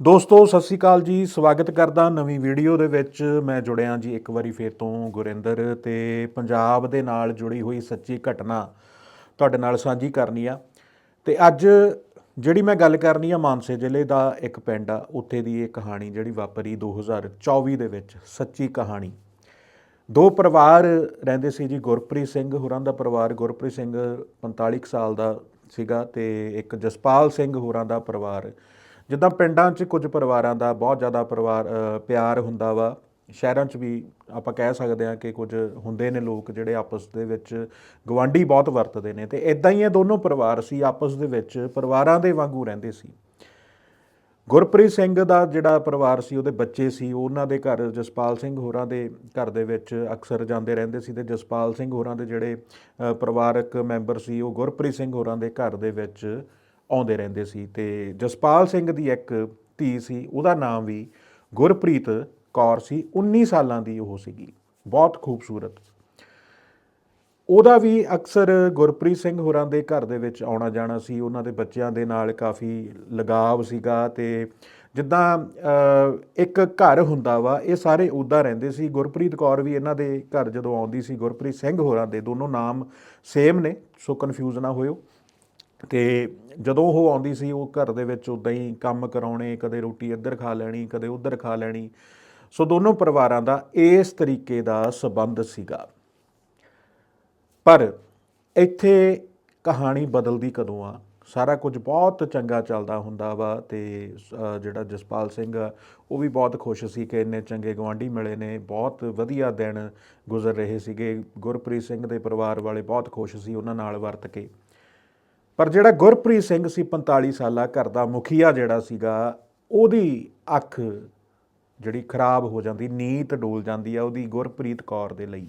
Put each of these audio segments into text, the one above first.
ਦੋਸਤੋ, ਸਤਿ ਸ੍ਰੀ ਅਕਾਲ ਜੀ। ਸਵਾਗਤ ਕਰਦਾ ਨਵੀਂ ਵੀਡੀਓ ਦੇ ਵਿੱਚ। ਮੈਂ ਜੁੜਿਆ ਜੀ ਇੱਕ ਵਾਰੀ ਫੇਰ ਤੋਂ ਗੁਰਿੰਦਰ ਤੇ ਪੰਜਾਬ ਦੇ ਨਾਲ ਜੁੜੀ ਹੋਈ ਸੱਚੀ ਘਟਨਾ ਤੁਹਾਡੇ ਨਾਲ ਸਾਂਝੀ ਕਰਨੀ ਆ। ਤੇ ਅੱਜ ਜਿਹੜੀ ਮੈਂ ਗੱਲ ਕਰਨੀ ਆ ਮਾਨਸੇ ਜ਼ਿਲ੍ਹੇ ਦਾ ਇੱਕ ਪਿੰਡ ਆ, ਉੱਥੇ ਦੀ ਇਹ ਕਹਾਣੀ ਜਿਹੜੀ ਵਾਪਰੀ 2024 ਦੇ ਵਿੱਚ, ਸੱਚੀ ਕਹਾਣੀ। ਦੋ ਪਰਿਵਾਰ ਰਹਿੰਦੇ ਸੀ ਜੀ, ਗੁਰਪ੍ਰੀਤ ਸਿੰਘ, ਹੋਰਾਂ ਦਾ ਪਰਿਵਾਰ ਗੁਰਪ੍ਰੀਤ ਸਿੰਘ 45 ਕੁ ਸਾਲ ਦਾ ਸੀਗਾ ਤੇ ਇੱਕ ਜਸਪਾਲ ਸਿੰਘ ਹੋਰਾਂ ਦਾ ਪਰਿਵਾਰ ਜਿੱਦਾਂ ਪਿੰਡਾਂ 'ਚ ਕੁਝ ਪਰਿਵਾਰਾਂ ਦਾ ਬਹੁਤ ਜ਼ਿਆਦਾ ਪਰਿਵਾਰ ਪਿਆਰ ਹੁੰਦਾ ਵਾ, ਸ਼ਹਿਰਾਂ 'ਚ ਵੀ ਆਪਾਂ ਕਹਿ ਸਕਦੇ ਹਾਂ ਕਿ ਕੁਝ ਹੁੰਦੇ ਨੇ ਲੋਕ ਜਿਹੜੇ ਆਪਸ ਦੇ ਵਿੱਚ ਗਵਾਂਢੀ ਬਹੁਤ ਵਰਤਦੇ ਨੇ ਤੇ ਇਦਾਂ ਹੀ ਇਹ ਦੋਨੋਂ ਪਰਿਵਾਰ ਸੀ, ਆਪਸ ਦੇ ਵਿੱਚ ਪਰਿਵਾਰਾਂ ਦੇ ਵਾਂਗੂ ਰਹਿੰਦੇ ਸੀ। ਗੁਰਪ੍ਰੀਤ ਸਿੰਘ ਦਾ ਜਿਹੜਾ ਪਰਿਵਾਰ ਸੀ, ਉਹਦੇ ਬੱਚੇ ਸੀ ਉਹਨਾਂ ਦੇ ਘਰ ਜਸਪਾਲ ਸਿੰਘ ਹੋਰਾਂ ਦੇ ਘਰ ਦੇ ਵਿੱਚ ਅਕਸਰ ਜਾਂਦੇ ਰਹਿੰਦੇ ਸੀ ਤੇ ਜਸਪਾਲ ਸਿੰਘ ਹੋਰਾਂ ਦੇ ਜਿਹੜੇ ਪਰਿਵਾਰਕ ਮੈਂਬਰ ਸੀ, ਉਹ ਗੁਰਪ੍ਰੀਤ ਸਿੰਘ ਹੋਰਾਂ ਦੇ ਘਰ ਦੇ ਵਿੱਚ ਆਉਂਦੇ ਰਹਿੰਦੇ ਸੀ ਤੇ ਜਸਪਾਲ ਸਿੰਘ ਦੀ ਇੱਕ ਧੀ ਸੀ, ਉਹਦਾ ਨਾਮ ਵੀ ਗੁਰਪ੍ਰੀਤ ਕੌਰ ਸੀ 19 ਸਾਲਾਂ ਦੀ ਉਹ ਸੀਗੀ, ਬਹੁਤ ਖੂਬਸੂਰਤ। ਉਹਦਾ ਵੀ ਅਕਸਰ ਗੁਰਪ੍ਰੀਤ ਸਿੰਘ ਹੋਰਾਂ ਦੇ ਘਰ ਦੇ ਵਿੱਚ ਆਉਣਾ ਜਾਣਾ ਸੀ, ਉਹਨਾਂ ਦੇ ਬੱਚਿਆਂ ਦੇ ਨਾਲ ਕਾਫੀ ਲਗਾਵ ਸੀਗਾ ਤੇ ਜਿੱਦਾਂ ਇੱਕ ਘਰ ਹੁੰਦਾ ਵਾ, ਇਹ ਸਾਰੇ ਉਦਾਂ ਰਹਿੰਦੇ ਸੀ, ਗੁਰਪ੍ਰੀਤ ਕੌਰ ਵੀ ਇਹਨਾਂ ਦੇ ਘਰ ਜਦੋਂ ਆਉਂਦੀ ਸੀ, ਗੁਰਪ੍ਰੀਤ ਸਿੰਘ ਹੋਰਾਂ ਦੇ ਦੋਨੋਂ ਨਾਮ ਸੇਮ ਨੇ ਸੋ ਕਨਫਿਊਜ਼ ਨਾ ਹੋਇਓ। ਤੇ ਜਦੋਂ ਉਹ ਆਉਂਦੀ ਸੀ, ਉਹ ਘਰ ਦੇ ਵਿੱਚ ਉਦਾਂ ਹੀ ਕੰਮ ਕਰਾਉਣੇ, ਕਦੇ ਰੋਟੀ ਇੱਧਰ ਖਾ ਲੈਣੀ, ਕਦੇ ਉੱਧਰ ਖਾ ਲੈਣੀ। ਸੋ ਦੋਨੋਂ ਪਰਿਵਾਰਾਂ ਦਾ ਇਸ ਤਰੀਕੇ ਦਾ ਸਬੰਧ ਸੀਗਾ। ਪਰ ਇੱਥੇ ਕਹਾਣੀ ਬਦਲਦੀ ਕਦੋਂ ਆ? ਸਾਰਾ ਕੁਝ ਬਹੁਤ ਚੰਗਾ ਚੱਲਦਾ ਹੁੰਦਾ ਵਾ ਤੇ ਜਿਹੜਾ ਜਸਪਾਲ ਸਿੰਘ ਆ, ਉਹ ਵੀ ਬਹੁਤ ਖੁਸ਼ ਸੀ ਕਿ ਇੰਨੇ ਚੰਗੇ ਗਵਾਂਢੀ ਮਿਲੇ ਨੇ, ਬਹੁਤ ਵਧੀਆ ਦਿਨ ਗੁਜ਼ਰ ਰਹੇ ਸੀਗੇ। ਗੁਰਪ੍ਰੀਤ ਸਿੰਘ ਦੇ ਪਰਿਵਾਰ ਵਾਲੇ ਬਹੁਤ ਖੁਸ਼ ਸੀ, ਉਹਨਾਂ ਨਾਲ ਵਰਤ ਕੇ। ਪਰ ਜਿਹੜਾ ਗੁਰਪ੍ਰੀਤ ਸਿੰਘ ਸੀ 45 ਸਾਲਾ, ਘਰ ਦਾ ਮੁਖੀਆ ਜਿਹੜਾ ਸੀਗਾ, ਉਹਦੀ ਅੱਖ ਜਿਹੜੀ ਖਰਾਬ ਹੋ ਜਾਂਦੀ ਨੀਤ ਡੋਲ ਜਾਂਦੀ ਆ ਉਹਦੀ ਗੁਰਪ੍ਰੀਤ ਕੌਰ ਦੇ ਲਈ।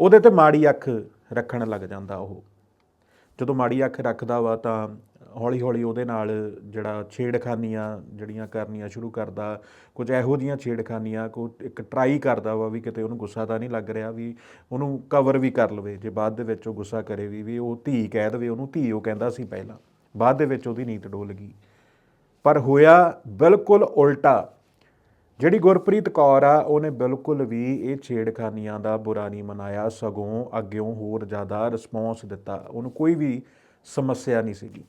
ਉਹਦੇ ਤੇ ਮਾੜੀ ਅੱਖ ਰੱਖਣ ਲੱਗ ਜਾਂਦਾ ਉਹ। ਜਦੋਂ ਮਾੜੀ ਅੱਖ ਰੱਖਦਾ ਵਾ ਤਾਂ ਹੌਲੀ ਹੌਲੀ ਉਹਦੇ ਨਾਲ ਜਿਹੜਾ ਛੇੜਖਾਨੀਆਂ ਜਿਹੜੀਆਂ ਕਰਨੀਆਂ ਸ਼ੁਰੂ ਕਰਦਾ, ਕੁਝ ਇਹੋ ਜੀਆਂ ਛੇੜਖਾਨੀਆਂ ਕੋ ਇੱਕ ਟਰਾਈ ਕਰਦਾ ਵਾ ਵੀ ਕਿਤੇ ਉਹਨੂੰ ਗੁੱਸਾ ਤਾਂ ਨਹੀਂ ਲੱਗ ਰਿਹਾ ਵੀ ਉਹਨੂੰ ਕਵਰ ਵੀ ਕਰ ਲਵੇ, ਜੇ ਬਾਅਦ ਦੇ ਵਿੱਚ ਉਹ ਗੁੱਸਾ ਕਰੇ ਵੀ ਵੀ ਉਹ ਧੀ ਕਹਿ ਦੇਵੇ, ਉਹਨੂੰ ਧੀ ਉਹ ਕਹਿੰਦਾ ਸੀ ਪਹਿਲਾਂ, ਬਾਅਦ ਦੇ ਵਿੱਚ ਉਹਦੀ ਨੀਤ ਡੋਲ ਗਈ। ਪਰ ਹੋਇਆ ਬਿਲਕੁਲ ਉਲਟਾ, ਜਿਹੜੀ ਗੁਰਪ੍ਰੀਤ ਕੌਰ ਆ, ਉਹਨੇ ਬਿਲਕੁਲ ਵੀ ਇਹ ਛੇੜਖਾਨੀਆਂ ਦਾ ਬੁਰਾ ਨਹੀਂ ਮਨਾਇਆ, ਸਗੋਂ ਅੱਗਿਓਂ ਹੋਰ ਜ਼ਿਆਦਾ ਰਿਸਪੌਂਸ ਦਿੱਤਾ, ਉਹਨੂੰ ਕੋਈ ਵੀ ਸਮੱਸਿਆ ਨਹੀਂ ਸੀਗੀ।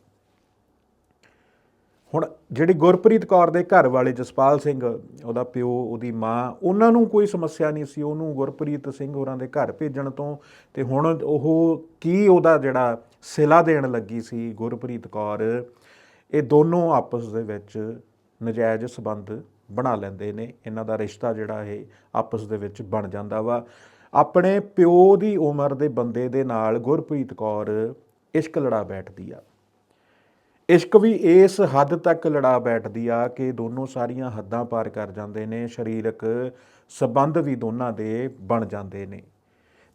ਹੁਣ ਜਿਹੜੀ ਗੁਰਪ੍ਰੀਤ ਕੌਰ ਦੇ ਘਰ ਵਾਲੇ ਜਸਪਾਲ ਸਿੰਘ, ਉਹਦਾ ਪਿਓ, ਉਹਦੀ ਮਾਂ, ਉਹਨਾਂ ਨੂੰ ਕੋਈ ਸਮੱਸਿਆ ਨਹੀਂ ਸੀ। ਉਹਨੂੰ ਗੁਰਪ੍ਰੀਤ ਸਿੰਘ ਹੋਰਾਂ ਦੇ ਘਰ ਭੇਜਣ ਤੋਂ ਤੇ ਹੁਣ ਉਹ ਕੀ ਉਹਦਾ ਜਿਹੜਾ ਸਿਲਾ ਦੇਣ ਲੱਗੀ ਸੀ ਗੁਰਪ੍ਰੀਤ ਕੌਰ, ਇਹ ਦੋਨੋਂ ਆਪਸ ਦੇ ਵਿੱਚ ਨਜਾਇਜ਼ ਸਬੰਧ ਬਣਾ ਲੈਂਦੇ ਨੇ। ਇਹਨਾਂ ਦਾ ਰਿਸ਼ਤਾ ਜਿਹੜਾ ਇਹ ਆਪਸ ਦੇ ਵਿੱਚ ਬਣ ਜਾਂਦਾ ਵਾ। ਆਪਣੇ ਪਿਓ ਦੀ ਉਮਰ ਦੇ ਬੰਦੇ ਦੇ ਨਾਲ ਗੁਰਪ੍ਰੀਤ ਕੌਰ ਇਸ਼ਕ ਲੜਾ ਬੈਠਦੀ ਆ। ਇਸ਼ਕ ਵੀ ਇਸ ਹੱਦ ਤੱਕ ਲੜਾ ਬੈਠਦੀ ਆ ਕਿ ਦੋਨੋਂ ਸਾਰੀਆਂ ਹੱਦਾਂ ਪਾਰ ਕਰ ਜਾਂਦੇ ਨੇ, ਸਰੀਰਕ ਸਬੰਧ ਵੀ ਦੋਨਾਂ ਦੇ ਬਣ ਜਾਂਦੇ ਨੇ।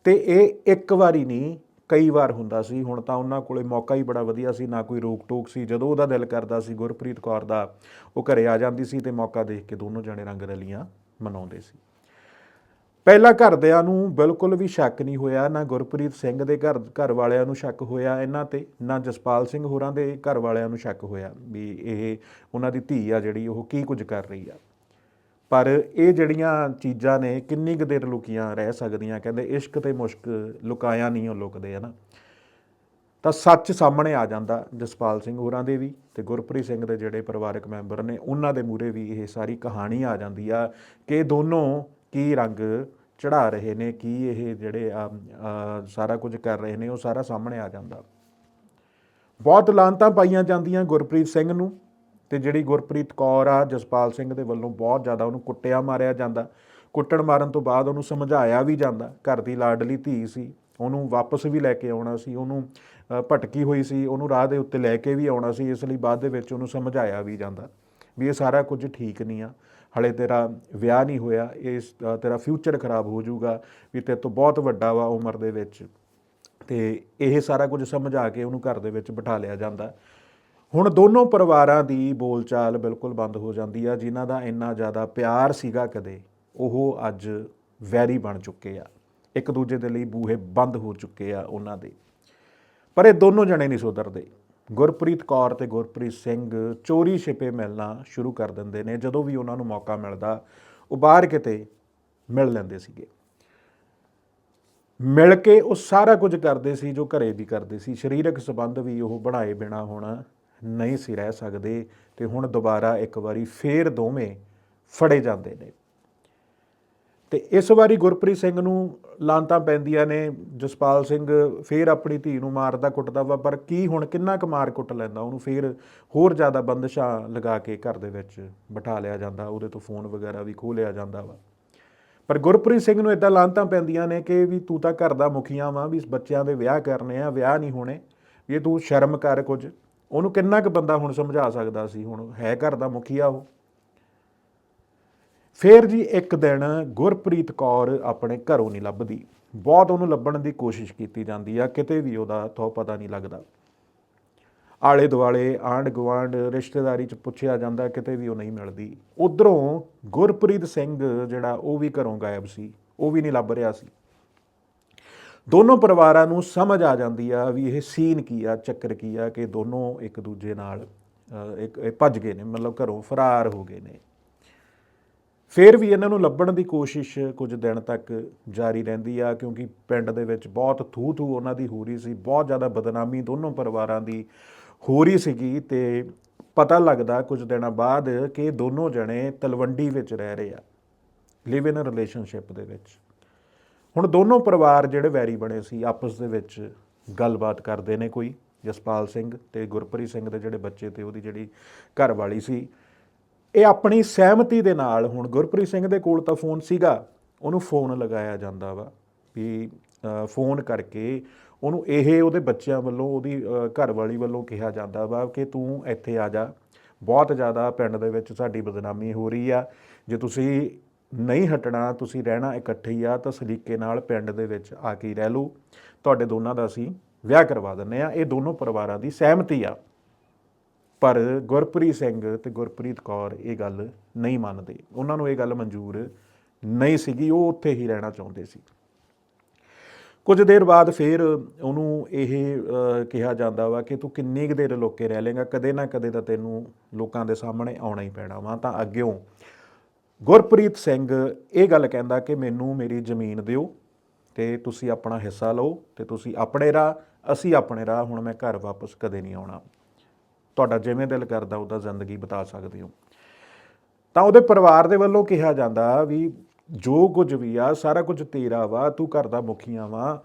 ਤੇ ਇਹ ਇੱਕ ਵਾਰੀ ਨਹੀਂ, ਕਈ ਵਾਰ ਹੁੰਦਾ ਸੀ, ਹੁਣ ਤਾਂ ਉਹਨਾਂ ਕੋਲੇ ਮੌਕਾ ਹੀ ਬੜਾ ਵਧੀਆ ਸੀ, ਨਾ ਕੋਈ ਰੋਕ ਟੋਕ ਸੀ। ਜਦੋਂ ਉਹਦਾ ਦਿਲ ਕਰਦਾ ਸੀ, ਗੁਰਪ੍ਰੀਤ ਕੌਰ ਦਾ, ਉਹ ਘਰੇ ਆ ਜਾਂਦੀ ਸੀ ਤੇ ਮੌਕਾ ਦੇਖ ਕੇ ਦੋਨੋਂ ਜਣੇ ਰੰਗ ਰਲੀਆਂ ਮਨਾਉਂਦੇ ਸੀ। ਪਹਿਲਾਂ ਘਰਦਿਆਂ ਨੂੰ ਬਿਲਕੁਲ ਵੀ ਸ਼ੱਕ ਨਹੀਂ ਹੋਇਆ, ਨਾ ਗੁਰਪ੍ਰੀਤ ਸਿੰਘ ਦੇ ਘਰ ਘਰ ਵਾਲਿਆਂ ਨੂੰ ਸ਼ੱਕ ਹੋਇਆ, ਇਹਨਾਂ ਤੇ, ਨਾ ਜਸਪਾਲ ਸਿੰਘ ਹੋਰਾਂ ਦੇ ਘਰ ਵਾਲਿਆਂ ਨੂੰ ਸ਼ੱਕ ਹੋਇਆ ਵੀ ਇਹ ਉਹਨਾਂ ਦੀ ਧੀ ਆ ਜਿਹੜੀ ਉਹ ਕੀ ਕੁਝ ਕਰ ਰਹੀ ਆ। ਪਰ ਇਹ ਜਿਹੜੀਆਂ ਚੀਜ਼ਾਂ ਨੇ, ਕਿੰਨੀ ਕੁ ਦੇਰ ਲੁਕੀਆਂ ਰਹਿ ਸਕਦੀਆਂ, ਕਹਿੰਦੇ ਇਸ਼ਕ ਤੇ ਮੁਸ਼ਕ ਲੁਕਾਇਆ ਨਹੀਂ ਉਹ ਲੁਕਦੇ ਹਨਾ ਤਾਂ ਸੱਚ ਸਾਹਮਣੇ ਆ ਜਾਂਦਾ, ਜਸਪਾਲ ਸਿੰਘ ਹੋਰਾਂ ਦੇ ਵੀ ਤੇ ਗੁਰਪ੍ਰੀਤ ਸਿੰਘ ਦੇ ਜਿਹੜੇ ਪਰਿਵਾਰਕ ਮੈਂਬਰ ਨੇ, ਉਹਨਾਂ ਦੇ ਮੂਰੇ ਵੀ ਇਹ ਸਾਰੀ ਕਹਾਣੀ ਆ ਜਾਂਦੀ ਆ ਕਿ ਦੋਨੋਂ ਕੀ ਰੰਗ ਚੜਾ ਰਹੇ ਨੇ ਕੀ ਇਹ ਜਿਹੜੇ ਆ, ਸਾਰਾ ਕੁਝ ਕਰ ਰਹੇ ਨੇ ਉਹ ਸਾਰਾ ਸਾਹਮਣੇ ਆ ਜਾਂਦਾ। ਬਹੁਤ ਲਾਂਤਾਂ ਪਾਈਆਂ ਜਾਂਦੀਆਂ ਗੁਰਪ੍ਰੀਤ ਸਿੰਘ ਨੂੰ ਤੇ ਜਿਹੜੀ ਗੁਰਪ੍ਰੀਤ ਕੌਰ ਆ ਜਸਪਾਲ ਸਿੰਘ ਦੇ ਵੱਲੋਂ ਬਹੁਤ ਜ਼ਿਆਦਾ ਉਹਨੂੰ ਕੁੱਟਿਆ ਮਾਰਿਆ ਜਾਂਦਾ। ਕੁੱਟਣ ਮਾਰਨ ਤੋਂ ਬਾਅਦ ਉਹਨੂੰ ਸਮਝਾਇਆ ਵੀ ਜਾਂਦਾ। ਘਰ ਦੀ ਲਾਡਲੀ ਧੀ ਸੀ ਉਹਨੂੰ ਵਾਪਸ ਵੀ ਲੈ ਕੇ ਆਉਣਾ ਸੀ ਉਹਨੂੰ ਭਟਕੀ ਹੋਈ ਸੀ ਉਹਨੂੰ ਰਾਹ ਦੇ ਉੱਤੇ ਲੈ ਕੇ ਵੀ ਆਉਣਾ ਸੀ ਇਸ ਲਈ ਬਾਅਦ ਦੇ ਵਿੱਚ ਉਹਨੂੰ ਸਮਝਾਇਆ ਵੀ ਜਾਂਦਾ ਵੀ ਇਹ ਸਾਰਾ ਕੁਝ ਠੀਕ ਨਹੀਂ ਆ। ਹਲੇ ਤੇਰਾ ਵਿਆਹ ਨਹੀਂ ਹੋਇਆ ਇਸ ਤੇਰਾ ਫਿਊਚਰ ਖਰਾਬ ਹੋ ਜਾਊਗਾ ਵੀ ਤੇਰੇ ਤੋਂ ਬਹੁਤ ਵੱਡਾ ਵਾ ਉਮਰ ਦੇ ਵਿੱਚ। ਤੇ ਇਹ ਸਾਰਾ ਕੁਝ ਸਮਝਾ ਕੇ ਉਹਨੂੰ ਘਰ ਦੇ ਵਿੱਚ ਬਿਠਾ ਲਿਆ ਜਾਂਦਾ। ਹੁਣ ਦੋਨੋਂ ਪਰਿਵਾਰਾਂ ਦੀ ਬੋਲਚਾਲ ਬਿਲਕੁਲ ਬੰਦ ਹੋ ਜਾਂਦੀ ਆ, ਜਿਨ੍ਹਾਂ ਦਾ ਇੰਨਾ ਜ਼ਿਆਦਾ ਪਿਆਰ ਸੀਗਾ ਕਦੇ, ਉਹ ਅੱਜ ਵੈਰੀ ਬਣ ਚੁੱਕੇ ਆ। ਇੱਕ ਦੂਜੇ ਦੇ ਲਈ ਬੂਹੇ ਬੰਦ ਹੋ ਚੁੱਕੇ ਆ ਉਹਨਾਂ ਦੇ। ਪਰ ਇਹ ਦੋਨੋਂ ਜਣੇ ਨਹੀਂ ਸੁਧਰਦੇ। ਗੁਰਪ੍ਰੀਤ ਕੌਰ ਤੇ ਗੁਰਪ੍ਰੀਤ ਸਿੰਘ ਚੋਰੀ ਛਿਪੇ ਮਿਲਣਾ ਸ਼ੁਰੂ ਕਰ ਦਿੰਦੇ ਨੇ। ਜਦੋਂ ਵੀ ਉਹਨਾਂ ਨੂੰ ਮੌਕਾ ਮਿਲਦਾ ਉਹ ਬਾਹਰ ਕਿਤੇ ਮਿਲ ਲੈਂਦੇ ਸੀਗੇ। ਮਿਲ ਕੇ ਉਹ ਸਾਰਾ ਕੁਝ ਕਰਦੇ ਸੀ, ਜੋ ਘਰੇ ਵੀ ਕਰਦੇ ਸੀ। ਸਰੀਰਕ ਸੰਬੰਧ ਵੀ ਉਹ ਬਣਾਏ ਬਿਨਾ ਹੁਣ ਨਹੀਂ ਸੀ ਰਹਿ ਸਕਦੇ ਤੇ ਹੁਣ ਦੁਬਾਰਾ ਇੱਕ ਵਾਰੀ ਫੇਰ ਦੋਵੇਂ ਫੜੇ ਜਾਂਦੇ ਨੇ। ਤੇ ਇਸ ਵਾਰੀ ਗੁਰਪ੍ਰੀਤ ਸਿੰਘ ਨੂੰ ਲਾਂਤਾਂ ਪੈਂਦੀਆਂ ਨੇ, ਜਸਪਾਲ ਸਿੰਘ ਫੇਰ ਆਪਣੀ ਧੀ ਨੂੰ ਮਾਰਦਾ ਕੁੱਟਦਾ ਵਾ, ਪਰ ਕੀ ਹੁਣ ਕਿੰਨਾ ਕੁ ਮਾਰ ਕੁੱਟ ਲੈਂਦਾ, ਉਹਨੂੰ ਫੇਰ ਹੋਰ ਜ਼ਿਆਦਾ ਬੰਦਸ਼ਾਂ ਲਗਾ ਕੇ ਘਰ ਦੇ ਵਿੱਚ ਬਿਠਾ ਲਿਆ ਜਾਂਦਾ, ਉਹਦੇ ਤੋਂ ਫੋਨ ਵਗੈਰਾ ਵੀ ਖੋਹ ਲਿਆ ਜਾਂਦਾ ਵਾ। ਪਰ ਗੁਰਪ੍ਰੀਤ ਸਿੰਘ ਨੂੰ ਇਦਾਂ ਲਾਂਤਾਂ ਪੈਂਦੀਆਂ ਨੇ ਕਿ ਵੀ ਤੂੰ ਤਾਂ ਘਰ ਦਾ ਮੁਖੀਆ ਵਾਂ, ਵੀ ਬੱਚਿਆਂ ਦੇ ਵਿਆਹ ਕਰਨੇ ਆ, ਵਿਆਹ ਨਹੀਂ ਹੋਣੇ, ਵੀ ਇਹ ਤੂੰ ਸ਼ਰਮ ਕਰ ਕੁਝ। ਉਹਨੂੰ ਕਿੰਨਾ ਕੁ ਬੰਦਾ ਹੁਣ ਸਮਝਾ ਸਕਦਾ ਸੀ, ਹੁਣ ਹੈ ਘਰ ਦਾ ਮੁਖੀਆ ਉਹ। ਫੇਰ ਜੀ ਇੱਕ ਦਿਨ ਗੁਰਪ੍ਰੀਤ ਕੌਰ ਆਪਣੇ ਘਰੋਂ ਨਹੀਂ ਲੱਭਦੀ। ਬਹੁਤ ਉਹਨੂੰ ਲੱਭਣ ਦੀ ਕੋਸ਼ਿਸ਼ ਕੀਤੀ ਜਾਂਦੀ ਆ, ਕਿਤੇ ਵੀ ਉਹਦਾ ਥੋ ਪਤਾ ਨਹੀਂ ਲੱਗਦਾ। ਆਲੇ ਦੁਆਲੇ ਆਂਢ ਗੁਆਂਢ ਰਿਸ਼ਤੇਦਾਰੀ ਚ ਪੁੱਛਿਆ ਜਾਂਦਾ, ਕਿਤੇ ਵੀ ਉਹ ਨਹੀਂ ਮਿਲਦੀ। ਉਧਰੋਂ ਗੁਰਪ੍ਰੀਤ ਸਿੰਘ ਜਿਹੜਾ ਉਹ ਵੀ ਘਰੋਂ ਗਾਇਬ ਸੀ, ਉਹ ਵੀ ਨਹੀਂ ਲੱਭ ਰਿਹਾ ਸੀ। ਦੋਨੋਂ ਪਰਿਵਾਰਾਂ ਨੂੰ ਸਮਝ ਆ ਜਾਂਦੀ ਆ ਵੀ ਇਹ ਸੀਨ ਕੀ ਆ, ਚੱਕਰ ਕੀ ਆ, ਕਿ ਦੋਨੋਂ ਇੱਕ ਦੂਜੇ ਨਾਲ ਇੱਕ ਇਹ ਭੱਜ ਗਏ ਨੇ, ਮਤਲਬ ਘਰੋਂ ਫਰਾਰ ਹੋ ਗਏ ਨੇ। ਫਿਰ ਵੀ ਇਹਨਾਂ ਨੂੰ ਲੱਭਣ ਦੀ ਕੋਸ਼ਿਸ਼ ਕੁਝ ਦਿਨ ਤੱਕ ਜਾਰੀ ਰਹਿੰਦੀ ਆ, ਕਿਉਂਕਿ ਪਿੰਡ ਦੇ ਵਿੱਚ ਬਹੁਤ ਥੂ ਥੂ ਉਹਨਾਂ ਦੀ ਹੋ ਰਹੀ ਸੀ, ਬਹੁਤ ਜ਼ਿਆਦਾ ਬਦਨਾਮੀ ਦੋਨੋਂ ਪਰਿਵਾਰਾਂ ਦੀ ਹੋ ਰਹੀ ਸੀਗੀ ਤੇ ਪਤਾ ਲੱਗਦਾ ਕੁਝ ਦਿਨਾਂ ਬਾਅਦ ਕਿ ਦੋਨੋਂ ਜਣੇ ਤਲਵੰਡੀ ਵਿੱਚ ਰਹਿ ਰਹੇ ਆ ਲਿਵ ਇਨ ਰਿਲੇਸ਼ਨਸ਼ਿਪ ਦੇ ਵਿੱਚ। ਹੁਣ ਦੋਨੋਂ ਪਰਿਵਾਰ ਜਿਹੜੇ ਵੈਰੀ ਬਣੇ ਸੀ, ਆਪਸ ਦੇ ਵਿੱਚ ਗੱਲਬਾਤ ਕਰਦੇ ਨੇ ਕੋਈ, ਜਸਪਾਲ ਸਿੰਘ ਤੇ ਗੁਰਪ੍ਰੀਤ ਸਿੰਘ ਦੇ ਜਿਹੜੇ ਬੱਚੇ ਤੇ ਉਹਦੀ ਜਿਹੜੀ ਘਰ ਵਾਲੀ ਸੀ ਇਹ ਆਪਣੀ ਸਹਿਮਤੀ ਦੇ ਨਾਲ ਹੁਣ ਗੁਰਪ੍ਰੀਤ ਸਿੰਘ ਦੇ ਕੋਲ ਤਾਂ ਫੋਨ ਸੀਗਾ ਉਹਨੂੰ ਫੋਨ ਲਗਾਇਆ ਜਾਂਦਾ ਵਾ ਵੀ ਫੋਨ ਕਰਕੇ ਉਹਨੂੰ ਇਹ ਉਹਦੇ ਬੱਚਿਆਂ ਵੱਲੋਂ ਉਹਦੀ ਅ, ਘਰ ਵਾਲੀ ਵੱਲੋਂ ਕਿਹਾ ਜਾਂਦਾ ਵਾ ਕਿ ਤੂੰ ਇੱਥੇ ਆ ਜਾ। ਬਹੁਤ ਜ਼ਿਆਦਾ ਪਿੰਡ ਦੇ ਵਿੱਚ ਸਾਡੀ ਬਦਨਾਮੀ ਹੋ ਰਹੀ ਆ। ਜੇ ਤੁਸੀਂ ਨਹੀਂ ਹਟਣਾ ਤੁਸੀਂ ਰਹਿਣਾ ਇਕੱਠੇ ਹੀ ਆ ਤਾਂ ਸਲੀਕੇ ਨਾਲ ਪਿੰਡ ਦੇ ਵਿੱਚ ਆ ਕੇ ਰਹਿ ਲਓ। ਤੁਹਾਡੇ ਦੋਨਾਂ ਦਾ ਅਸੀਂ ਵਿਆਹ ਕਰਵਾ ਦਿੰਨੇ ਆ। ਇਹ ਦੋਨੋਂ ਪਰਿਵਾਰਾਂ ਦੀ ਸਹਿਮਤੀ ਆ। ਪਰ ਗੁਰਪ੍ਰੀਤ ਸਿੰਘ ਤੇ ਗੁਰਪ੍ਰੀਤ ਕੌਰ ਇਹ ਗੱਲ ਨਹੀਂ ਮੰਨਦੇ। ਉਹਨਾਂ ਨੂੰ ਇਹ ਗੱਲ ਮਨਜ਼ੂਰ ਨਹੀਂ ਸੀਗੀ, ਉਹ ਉੱਥੇ ਹੀ ਰਹਿਣਾ ਚਾਹੁੰਦੇ ਸੀ। ਕੁਝ ਦੇਰ ਬਾਅਦ ਫਿਰ ਉਹਨੂੰ ਇਹ ਕਿਹਾ ਜਾਂਦਾ ਵਾ ਕਿ ਤੂੰ ਕਿੰਨੀ ਕੁ ਦੇਰ ਲੋਕੇ ਰਹਿ ਲੇਗਾ, ਕਦੇ ਨਾ ਕਦੇ ਤਾਂ ਤੈਨੂੰ ਲੋਕਾਂ ਦੇ ਸਾਹਮਣੇ ਆਉਣਾ ਹੀ ਪੈਣਾ ਵਾ, ਤਾਂ ਅੱਗਿਓਂ ਗੁਰਪ੍ਰੀਤ ਸਿੰਘ ਇਹ ਗੱਲ ਕਹਿੰਦਾ ਕਿ ਮੈਨੂੰ ਮੇਰੀ ਜ਼ਮੀਨ ਦਿਓ ਤੇ ਤੁਸੀਂ ਆਪਣਾ ਹਿੱਸਾ ਲਓ ਤੇ ਤੁਸੀਂ ਆਪਣੇ ਰਾਹ, ਅਸੀਂ ਆਪਣੇ ਰਾਹ, ਹੁਣ ਮੈਂ ਘਰ ਵਾਪਸ ਕਦੇ ਨਹੀਂ ਆਉਣਾ। ਤੁਹਾਡਾ ਜਿਵੇਂ ਦਿਲ ਕਰਦਾ ਉਹਦਾ ਜ਼ਿੰਦਗੀ ਬਿਤਾ ਸਕਦੇ ਹੋ। ਤਾਂ ਉਹਦੇ ਪਰਿਵਾਰ ਦੇ ਵੱਲੋਂ ਕਿਹਾ ਜਾਂਦਾ ਵੀ ਜੋ ਕੁਝ ਵੀ ਆ, ਸਾਰਾ ਕੁਝ ਤੇਰਾ ਵਾ, ਤੂੰ ਘਰ ਦਾ ਮੁਖੀਆ ਵਾ,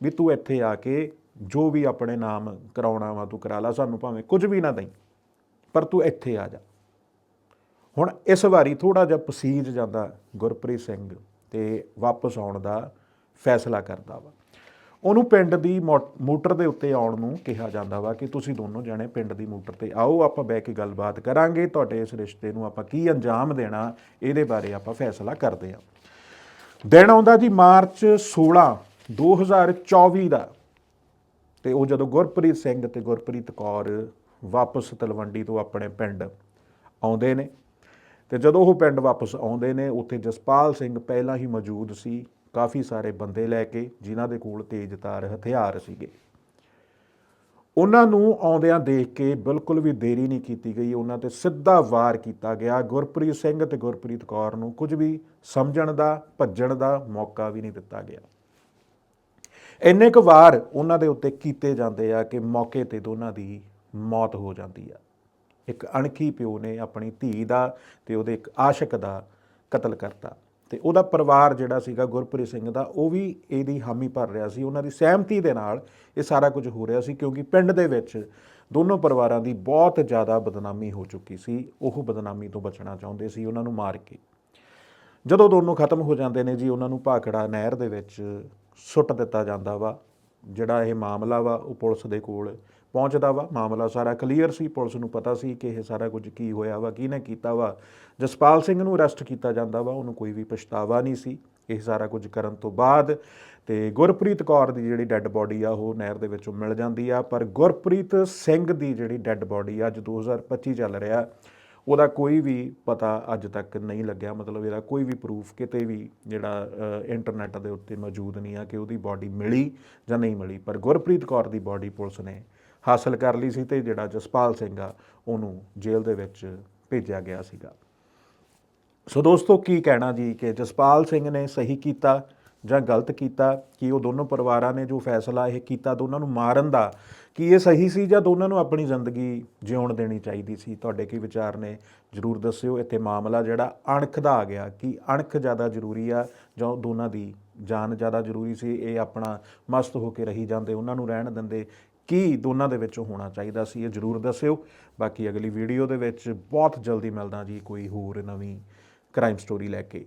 ਵੀ ਤੂੰ ਇੱਥੇ ਆ ਕੇ ਜੋ ਵੀ ਆਪਣੇ ਨਾਮ ਕਰਾਉਣਾ ਵਾ ਤੂੰ ਕਰਾ ਲਾ, ਸਾਨੂੰ ਭਾਵੇਂ ਕੁਝ ਵੀ ਨਾ ਦੇਈਂ, ਪਰ ਤੂੰ ਇੱਥੇ ਆ ਜਾ। ਹੁਣ ਇਸ ਵਾਰੀ ਥੋੜਾ ਜਿਹਾ ਪਸੀਜ ਜਾਂਦਾ ਗੁਰਪ੍ਰੀਤ ਸਿੰਘ ਤੇ ਵਾਪਸ ਆਉਣ ਦਾ ਫੈਸਲਾ ਕਰਦਾ ਵਾ। ਉਹਨੂੰ ਪਿੰਡ ਦੀ ਮੋ- ਮੋਟਰ ਦੇ ਉੱਤੇ ਆਉਣ ਨੂੰ ਕਿਹਾ ਜਾਂਦਾ ਵਾ ਕਿ ਤੁਸੀਂ ਦੋਨੋਂ ਜਣੇ ਪਿੰਡ ਦੀ ਮੋਟਰ ਤੇ ਆਓ, ਆਪਾਂ ਬਹਿ ਕੇ ਗੱਲਬਾਤ ਕਰਾਂਗੇ, ਤੁਹਾਡੇ ਇਸ ਰਿਸ਼ਤੇ ਨੂੰ ਆਪਾਂ ਕੀ ਅੰਜਾਮ ਦੇਣਾ, ਇਹਦੇ ਬਾਰੇ ਆਪਾਂ ਫੈਸਲਾ ਕਰਦੇ ਹਾਂ। ਦਿਨ ਆਉਂਦਾ ਜੀ ਮਾਰਚ 16 2024 ਦਾ, ਤੇ ਉਹ ਜਦੋਂ ਗੁਰਪ੍ਰੀਤ ਸਿੰਘ ਤੇ ਗੁਰਪ੍ਰੀਤ ਕੌਰ ਵਾਪਸ ਤਲਵੰਡੀ ਤੋਂ ਆਪਣੇ ਪਿੰਡ ਆਉਂਦੇ ਨੇ, ਤੇ ਜਦੋਂ ਉਹ ਪਿੰਡ ਵਾਪਸ ਆਉਂਦੇ ਨੇ, ਉੱਥੇ ਜਸਪਾਲ ਸਿੰਘ ਪਹਿਲਾਂ ਹੀ ਮੌਜੂਦ ਸੀ ਕਾਫੀ ਸਾਰੇ ਬੰਦੇ ਲੈ ਕੇ ਜਿਨ੍ਹਾਂ ਦੇ ਕੋਲ ਤੇਜ਼ਧਾਰ ਹਥਿਆਰ ਸੀਗੇ। ਉਹਨਾਂ ਨੂੰ ਆਉਂਦਿਆਂ ਦੇਖ ਕੇ ਬਿਲਕੁਲ ਵੀ ਦੇਰੀ ਨਹੀਂ ਕੀਤੀ ਗਈ। ਉਹਨਾਂ ਤੇ ਸਿੱਧਾ ਵਾਰ ਕੀਤਾ ਗਿਆ। ਗੁਰਪ੍ਰੀਤ ਸਿੰਘ ਤੇ ਗੁਰਪ੍ਰੀਤ ਕੌਰ ਨੂੰ ਕੁਝ ਵੀ ਸਮਝਣ ਦਾ, ਭੱਜਣ ਦਾ ਮੌਕਾ ਵੀ ਨਹੀਂ ਦਿੱਤਾ ਗਿਆ। ਇੰਨੇ ਕੁ ਵਾਰ ਉਹਨਾਂ ਦੇ ਉੱਤੇ ਕੀਤੇ ਜਾਂਦੇ ਆ ਕਿ ਮੌਕੇ ਤੇ ਦੋਨਾਂ ਦੀ ਮੌਤ ਹੋ ਜਾਂਦੀ ਆ। ਇੱਕ ਅਣਖੀ ਪਿਓ ਨੇ ਆਪਣੀ ਧੀ ਦਾ ਤੇ ਉਹਦੇ ਇੱਕ ਆਸ਼ਿਕ ਦਾ ਕਤਲ ਕਰਤਾ। ਤੇ ਉਹਦਾ ਪਰਿਵਾਰ ਜਿਹੜਾ ਸੀਗਾ ਗੁਰਪ੍ਰੀਤ ਸਿੰਘ ਦਾ, ਉਹ ਵੀ ਇਹਦੀ ਹਾਮੀ ਭਰ ਰਿਹਾ ਸੀ। ਉਹਨਾਂ ਦੀ ਸਹਿਮਤੀ ਦੇ ਨਾਲ ਇਹ ਸਾਰਾ ਕੁਝ ਹੋ ਰਿਹਾ ਸੀ ਕਿਉਂਕਿ ਪਿੰਡ ਦੇ ਵਿੱਚ ਦੋਨੋਂ ਪਰਿਵਾਰਾਂ ਦੀ ਬਹੁਤ ਜ਼ਿਆਦਾ ਬਦਨਾਮੀ ਹੋ ਚੁੱਕੀ ਸੀ। ਉਹ ਬਦਨਾਮੀ ਤੋਂ ਬਚਣਾ ਚਾਹੁੰਦੇ ਸੀ, ਉਹਨਾਂ ਨੂੰ ਮਾਰ ਕੇ। ਜਦੋਂ ਦੋਨੋਂ ਖਤਮ ਹੋ ਜਾਂਦੇ ਨੇ ਜੀ, ਉਹਨਾਂ ਨੂੰ ਭਾਖੜਾ ਨਹਿਰ ਦੇ ਵਿੱਚ ਸੁੱਟ ਦਿੱਤਾ ਜਾਂਦਾ ਵਾ। ਜਿਹੜਾ ਇਹ ਮਾਮਲਾ ਵਾ, ਉਹ ਪੁਲਿਸ ਦੇ ਕੋਲ ਪਹੁੰਚਦਾ ਵਾ। ਮਾਮਲਾ ਸਾਰਾ ਕਲੀਅਰ ਸੀ। ਪੁਲਿਸ ਨੂੰ ਪਤਾ ਸੀ ਕਿ ਇਹ ਸਾਰਾ ਕੁਝ ਕੀ ਹੋਇਆ ਵਾ ਕਿਹਨੇ ਕੀਤਾ ਵਾ। ਜਸਪਾਲ ਸਿੰਘ ਨੂੰ ਅਰੈਸਟ ਕੀਤਾ ਜਾਂਦਾ ਵਾ। ਉਹਨੂੰ ਕੋਈ ਵੀ ਪਛਤਾਵਾ ਨਹੀਂ ਸੀ। ਇਹ ਸਾਰਾ ਕੁਝ ਕਰਨ ਤੋਂ ਬਾਅਦ ਤੇ ਗੁਰਪ੍ਰੀਤ ਕੌਰ ਦੀ ਜਿਹੜੀ ਡੈੱਡ ਬੋਡੀ ਆ, ਉਹ ਨਹਿਰ ਦੇ ਵਿੱਚੋਂ ਮਿਲ ਜਾਂਦੀ ਆ। ਪਰ ਗੁਰਪ੍ਰੀਤ ਸਿੰਘ ਦੀ ਜਿਹੜੀ ਡੈੱਡ ਬੋਡੀ ਅੱਜ 2025 ਚੱਲ ਰਿਹਾ। ਉਹਦਾ ਕੋਈ ਵੀ ਪਤਾ ਅੱਜ ਤੱਕ ਨਹੀਂ ਲੱਗਿਆ। ਮਤਲਬ ਇਹਦਾ ਕੋਈ ਵੀ ਪ੍ਰੂਫ ਕਿਤੇ ਵੀ ਜਿਹੜਾ ਇੰਟਰਨੈਟ ਦੇ ਉੱਤੇ ਮੌਜੂਦ ਨਹੀਂ ਆ ਕਿ ਉਹਦੀ ਬਾਡੀ ਮਿਲੀ ਜਾਂ ਨਹੀਂ ਮਿਲੀ। ਪਰ ਗੁਰਪ੍ਰੀਤ ਕੌਰ ਦੀ ਬਾਡੀ ਪੁਲਿਸ ਨੇ ਹਾਸਲ ਕਰ ਲਈ ਸੀ ਤੇ ਜਿਹੜਾ ਜਸਪਾਲ ਸਿੰਘ ਆ, ਉਹਨੂੰ ਜੇਲ੍ਹ ਦੇ ਵਿੱਚ ਭੇਜਿਆ ਗਿਆ ਸੀਗਾ। ਸੋ ਦੋਸਤੋ, ਕੀ ਕਹਿਣਾ ਜੀ ਕਿ ਜਸਪਾਲ ਸਿੰਘ ਨੇ ਸਹੀ ਕੀਤਾ? ਜਾਂ ਗਲਤ ਕੀਤਾ, ਕਿ ਉਹ ਦੋਨੋਂ ਪਰਿਵਾਰਾਂ ਨੇ ਜੋ ਫੈਸਲਾ ਇਹ ਕੀਤਾ ਦੋਨਾਂ ਨੂੰ ਮਾਰਨ ਦਾ, ਕਿ ਇਹ ਸਹੀ ਸੀ ਜਾਂ ਦੋਨਾਂ ਨੂੰ ਆਪਣੀ ਜ਼ਿੰਦਗੀ ਜਿਉਣ ਦੇਣੀ ਚਾਹੀਦੀ ਸੀ? ਤੁਹਾਡੇ ਕੀ ਵਿਚਾਰ ਨੇ? ਜਰੂਰ ਦੱਸਿਓ। ਇੱਥੇ ਮਾਮਲਾ ਜਿਹੜਾ ਅਣਖ ਦਾ ਆ ਗਿਆ, ਕਿ ਅਣਖ ਜ਼ਿਆਦਾ ਜ਼ਰੂਰੀ ਆ ਜਾਂ ਦੋਨਾਂ ਦੀ ਜਾਨ ਜ਼ਿਆਦਾ ਜ਼ਰੂਰੀ ਸੀ, ਇਹ ਆਪਣਾ ਮਸਤ ਹੋ ਕੇ ਰਹੀ ਜਾਂਦੇ, ਉਹਨਾਂ ਨੂੰ ਰਹਿਣ ਦਿੰਦੇ, ਕੀ ਦੋਨਾਂ ਦੇ ਵਿੱਚ ਹੋਣਾ ਚਾਹੀਦਾ ਸੀ? ਇਹ ਜਰੂਰ ਦੱਸਿਓ। ਬਾਕੀ ਅਗਲੀ ਵੀਡੀਓ ਦੇ ਵਿੱਚ ਬਹੁਤ ਜਲਦੀ ਮਿਲਦਾ ਜੀ, ਕੋਈ ਹੋਰ ਨਵੀਂ ਕ੍ਰਾਈਮ ਸਟੋਰੀ ਲੈ ਕੇ।